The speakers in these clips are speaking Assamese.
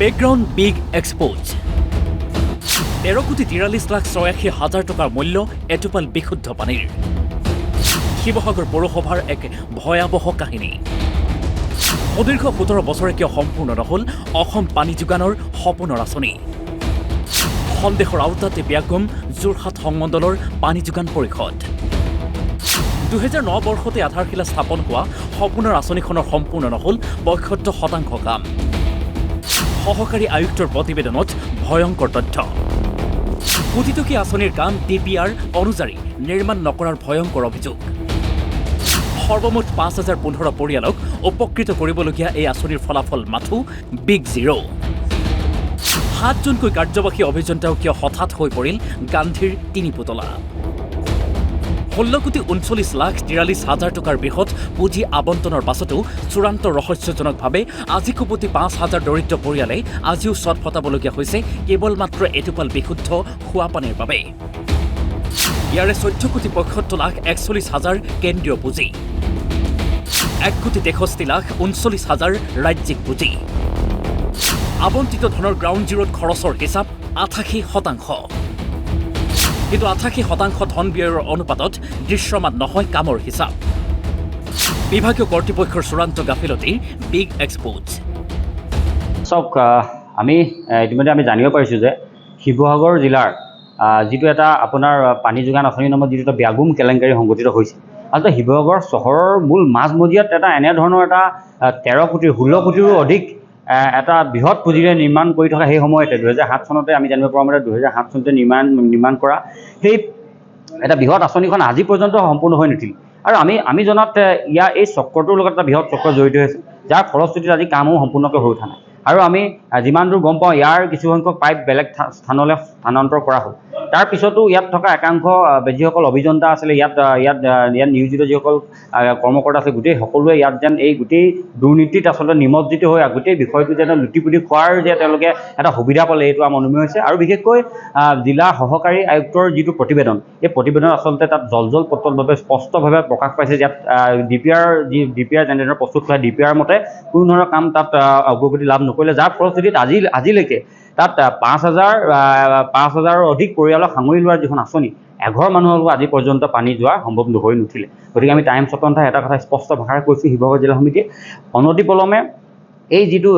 বেকগ্ৰাউণ্ড বিগ এক্সপ'জ তেৰ কোটি তিৰাল্লিছ লাখ ছয়াশী হাজাৰ টকাৰ মূল্য এটোপাল বিশুদ্ধ পানীৰ। শিৱসাগৰ পৌৰসভাৰ এক ভয়াৱহ কাহিনী। সুদীৰ্ঘ সোতৰ বছৰে কিয় সম্পূৰ্ণ নহ'ল অসম পানী যোগানৰ সপোনৰ আঁচনি সন্দেহৰ আওতাতে ব্যাগম, যোৰহাট সংমণ্ডলৰ পানী যোগান পৰিষদ। দুহেজাৰ ন বৰ্ষতে আধাৰশিলা স্থাপন হোৱা সপোনৰ আঁচনিখনৰ সম্পূৰ্ণ নহ'ল পঁয়সত্তৰ শতাংশ কাম। সহকাৰী আয়ুক্তৰ প্ৰতিবেদনত ভয়ংকৰ তথ্য। কোটিটকীয়া আঁচনিৰ কাম ডি পি আৰ অনুযায়ী নিৰ্মাণ নকৰাৰ ভয়ংকৰ অভিযোগ? সৰ্বমুঠ পাঁচ হাজাৰ পোন্ধৰ পৰিয়ালক উপকৃত কৰিবলগীয়া এই আঁচনিৰ ফলাফল মাথো বিগ জিৰ' সাতজনকৈ কাৰ্যবাহী অভিযন্তাও কিয় হঠাৎ হৈ পৰিল গান্ধীৰ তিনি পুতলা? ষোল্ল কোটি ঊনচল্লিছ লাখ তিৰাল্লিছ হাজাৰ টকাৰ বৃহৎ পুঁজি আবণ্টনৰ পাছতো চূড়ান্ত ৰহস্যজনকভাৱে আজি কোটি পাঁচ হাজাৰ দৰিদ্ৰ পৰিয়ালে আজিও চট ফটাবলগীয়া হৈছে কেৱল মাত্ৰ এটোপাল বিশুদ্ধ খোৱা পানীৰ বাবে। ইয়াৰে চৈধ্য কোটি পঁয়সত্তৰ লাখ একচল্লিছ হাজাৰ কেন্দ্ৰীয় পুঁজি। এক কোটি তেষষ্ঠি লাখ ঊনচল্লিছ হাজাৰ ৰাজ্যিক পুঁজি। আবণ্টিত ধনৰ গ্ৰাউণ্ড জিৰ'ত খৰচৰ হিচাপ আঠাশী শতাংশ। কিন্তু আঠাশী শতাংশ ধন ব্যয়ৰ অনুপাতত দৃশ্যমান নহয় কামৰ হিচাপ। বিভাগীয় কৰ্তৃপক্ষৰ চূড়ান্ত গাফিলতিৰ বিগ এক্সপ'জ চাওক আমি ইতিমধ্যে আমি জানিব পাৰিছোঁ যে শিৱসাগৰ জিলাৰ যিটো এটা আপোনাৰ পানী যোগান আঁচনি নামত যিটো এটা ব্যাগুম কেলেংকাৰী সংঘটিত হৈছে আচলতে শিৱসাগৰ চহৰৰ মূল মাজমজিয়াত এটা এনেধৰণৰ এটা তেৰ কোটিৰ ষোল্ল কোটিৰো অধিক এটা বৃহৎ পুঁজিৰে নিৰ্মাণ কৰি থকা সেই সময়তে দুহেজাৰ সাত চনতে আমি জানিব পৰা মতে দুহেজাৰ সাত চনতে নিৰ্মাণ নিৰ্মাণ কৰা সেই এটা বৃহৎ আঁচনিখন আজি পৰ্যন্ত সম্পূৰ্ণ হৈ নুঠিল। আৰু আমি আমি জনাত ইয়াৰ এই চক্ৰটোৰ লগত এটা বৃহৎ চক্ৰ জড়িত হৈ আছে যাৰ ফলশ্ৰুতিত আজি কামো সম্পূৰ্ণকৈ হৈ উঠা নাই। আৰু আমি যিমান দূৰ গম পাওঁ ইয়াৰ কিছুসংখ্যক পাইপ বেলেগ স্থানলৈ স্থানান্তৰ কৰা হ'ল। তাৰ পিছতো ইয়াত থকা একাংশ যিসকল অভিযন্তা আছিলে। ইয়াত ইয়াত ইয়াত নিয়োজিত যিসকল কৰ্মকৰ্তা আছে গোটেই সকলোৱে ইয়াত যেন এই গোটেই দুৰ্নীতিত আচলতে নিমজ্জিত হৈ গোটেই বিষয়টো যেন লুটি খোৱাৰ যে তেওঁলোকে এটা সুবিধা পালে এইটো আমাৰ অনুমেয় হৈছে। আৰু বিশেষকৈ জিলা সহকাৰী আয়ুক্তৰ যিটো প্ৰতিবেদন এই প্ৰতিবেদন আচলতে তাত জল জল পটলভাৱে স্পষ্টভাৱে প্ৰকাশ পাইছে। ইয়াত ডি পি আৰ যি ডি পি আৰ যেনেদৰে প্ৰস্তুত কৰা ডি পি আৰ মতে কোনো ধৰণৰ কাম তাত অগ্ৰগতি লাভ নকৰিলে যাৰ ফলশ্ৰুতিত আজি, আজিলৈকে তাত পাঁচ হাজাৰ পাঁচ হাজাৰৰ অধিক পৰিয়ালক সাঙুৰি লোৱাৰ যিখন আঁচনি, এঘৰ মানুহকো আজি পৰ্যন্ত পানী যোৱা সম্ভৱ হৈ নুঠিলে। গতিকে আমি টাইম স্বতন্ত্ৰা এটা কথা স্পষ্ট ভাষাৰে কৈছোঁ, শিৱসাগৰ জিলা সমিতিয়ে। অনতিপলমে এই যিটো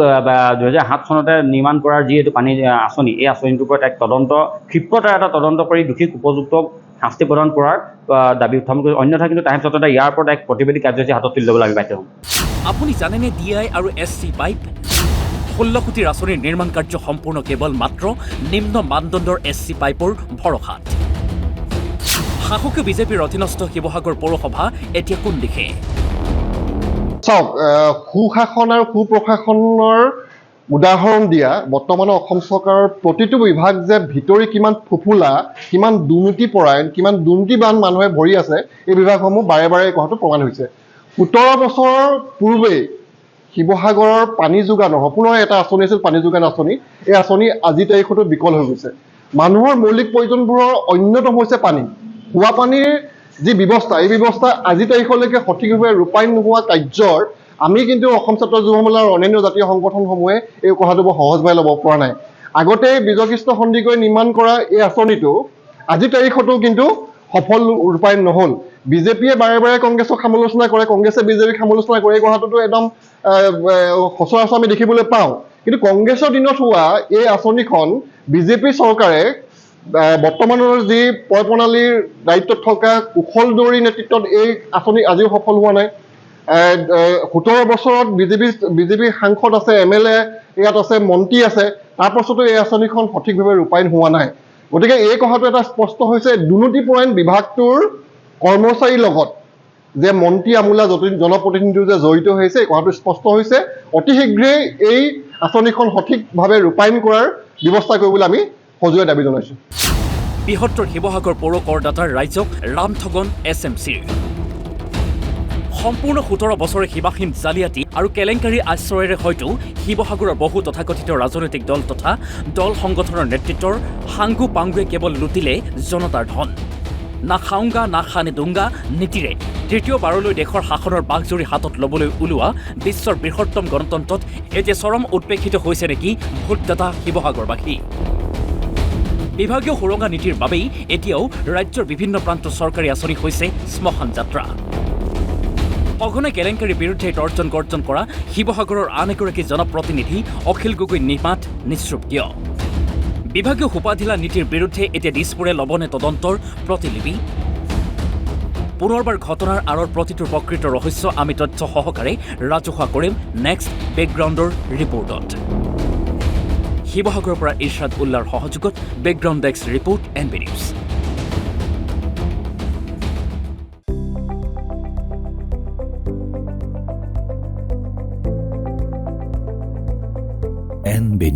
দুহেজাৰ সাত চনতে নিৰ্মাণ কৰাৰ যি এইটো পানী আঁচনি, এই আঁচনিটোৰ ওপৰত এক তদন্ত, ক্ষিপ্ৰতাৰ এটা তদন্ত কৰি দোষীক উপযুক্তক শাস্তি প্ৰদান কৰাৰ দাবি উত্থাপন কৰি অন্যথা কিন্তু টাইম স্বতন্ত্ৰাই ইয়াৰ ওপৰত এক প্ৰতিবেদী কাৰ্যসূচী হাতত তুলি ল'বলৈ আমি বাধ্য হ'ম আপুনি জানেনে ডি আই আৰু এছ চি পাইপ? ষোল্ল কোটিৰ আঁচনিৰ নিৰ্মাণ কাৰ্য সম্পূৰ্ণ কেৱল মাত্ৰ নিম্ন মানদণ্ডৰ এছ চি পাইপৰ ভৰসাত। শাসকীয় বিজেপিৰ অধীনস্থ শিৱসাগৰ পৌৰসভা এতিয়া কোন দিশে? চাওক সুশাসন আৰু সুপ্ৰশাসনৰ উদাহৰণ দিয়া বৰ্তমানৰ অসম চৰকাৰৰ প্ৰতিটো বিভাগ যে ভিতৰি কিমান ফুফুলা কিমান দুৰ্নীতিপৰায়ণ কিমান দুৰ্নীতিবান মানুহে ভৰি আছে এই বিভাগসমূহ বাৰে বাৰে কথাটো প্ৰমাণ হৈছে। সোতৰ বছৰৰ পূৰ্বেই শিৱসাগৰৰ পানী যোগানৰ সপোনৰ এটা আঁচনি আছিল পানী যোগান আঁচনি। এই আঁচনি আজিৰ তাৰিখতো বিকল হৈ গৈছে। মানুহৰ মৌলিক প্ৰয়োজনবোৰৰ অন্যতম হৈছে পানী। খোৱা পানীৰ যি ব্যৱস্থা এই ব্যৱস্থা আজি তাৰিখলৈকে সঠিকভাৱে ৰূপায়ণ নোহোৱা কাৰ্যৰ আমি কিন্তু অসম ছাত্ৰ যুৱ মহলাৰ অন্যান্য জাতীয় সংগঠনসমূহে এই কথাটো বৰ সহজভাৱে ল'ব পৰা নাই। আগতে বিজয়কৃষ্ণ সন্দিকৈ নিৰ্মাণ কৰা এই আঁচনিটো আজিৰ তাৰিখতো কিন্তু সফল ৰূপায়ণ নহ'ল। বিজেপিয়ে বাৰে বাৰে কংগ্ৰেছক সমালোচনা কৰে কংগ্ৰেছে বিজেপিক সমালোচনা কৰে এই কথাটোতো একদম সচৰাচৰ আমি দেখিবলৈ পাওঁ। কিন্তু কংগ্ৰেছৰ দিনত হোৱা এই আঁচনিখন বিজেপি চৰকাৰে বৰ্তমানৰ যি পয় প্ৰণালীৰ দায়িত্বত থকা কুশল দৌৰী নেতৃত্বত এই আঁচনি আজিও সফল হোৱা নাই। সোতৰ বছৰত বিজেপি বিজেপি সাংসদ আছে এম এল এ ইয়াত আছে মন্ত্ৰী আছে তাৰ পাছতো এই আঁচনিখন সঠিকভাৱে ৰূপায়ণ হোৱা নাই। গতিকে এই কথাটো এটা স্পষ্ট হৈছে দুৰ্নীতিপৰায়ণ বিভাগটোৰ কৰ্মচাৰীৰ লগত যে মন্ত্ৰী আমোলা যতি- জনপ্ৰতিনিধিও যে জড়িত হৈছে এই কথাটো স্পষ্ট হৈছে। অতি শীঘ্ৰেই এই আঁচনিখন সঠিকভাৱে ৰূপায়ণ কৰাৰ ব্যৱস্থা কৰিবলৈ আমি সজোৰে দাবী জনাইছোঁ। বৃহত্তৰ শিৱসাগৰ পৌৰ কৰদাতাৰ ৰাইজক ৰামঠগন এছ এম চিৰ। সম্পূৰ্ণ সোতৰ বছৰে সীমাহীন জালিয়াতি আৰু কেলেংকাৰী আশ্ৰয়েৰে হয়তো শিৱসাগৰৰ বহু তথাকথিত ৰাজনৈতিক দল তথা দল সংগঠনৰ নেতৃত্বৰ সাংগু পাংগুৱে কেৱল লুটিলে জনতাৰ ধন। না খাওঁগা না দুংগা নীতিৰে তৃতীয়বাৰলৈ দেশৰ শাসনৰ বাঘজৰি হাতত ল'বলৈ ওলোৱা বিশ্বৰ বৃহত্তম গণতন্ত্ৰত এতিয়া চৰম উৎপেক্ষিত হৈছে নেকি ভোটদাতা শিৱসাগৰবাসী। বিভাগীয় সুৰংগা নীতিৰ বাবেই এতিয়াও ৰাজ্যৰ বিভিন্ন প্ৰান্তৰ চৰকাৰী আঁচনি হৈছে শ্মশান যাত্ৰা। সঘনে কেলেংকাৰীৰ বিৰুদ্ধে তৰ্জন গৰ্জন কৰা শিৱসাগৰৰ আন এগৰাকী জনপ্ৰতিনিধি অখিল গগৈ নিশ্চুপ কিয় বিভাগীয় সোপাধিলা নীতিৰ বিৰুদ্ধে এতিয়া দিছপুৰে লবনে তদন্তৰ প্ৰতিলিপি। পুনৰবাৰ ঘটনাৰ আঁৰৰ প্ৰতিটো প্ৰকৃত ৰহস্য আমি তথ্য সহকাৰে ৰাজহুৱা কৰিম। নেক্সট বেকগ্ৰাউণ্ডৰ ৰিপৰ্টত শিৱসাগৰৰ পৰা ইৰছাদ উল্লাৰ সহযোগত background desk report N B news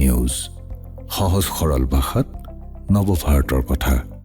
news সহজ সৰল ভাষাত নৱভাৰতৰ কথা।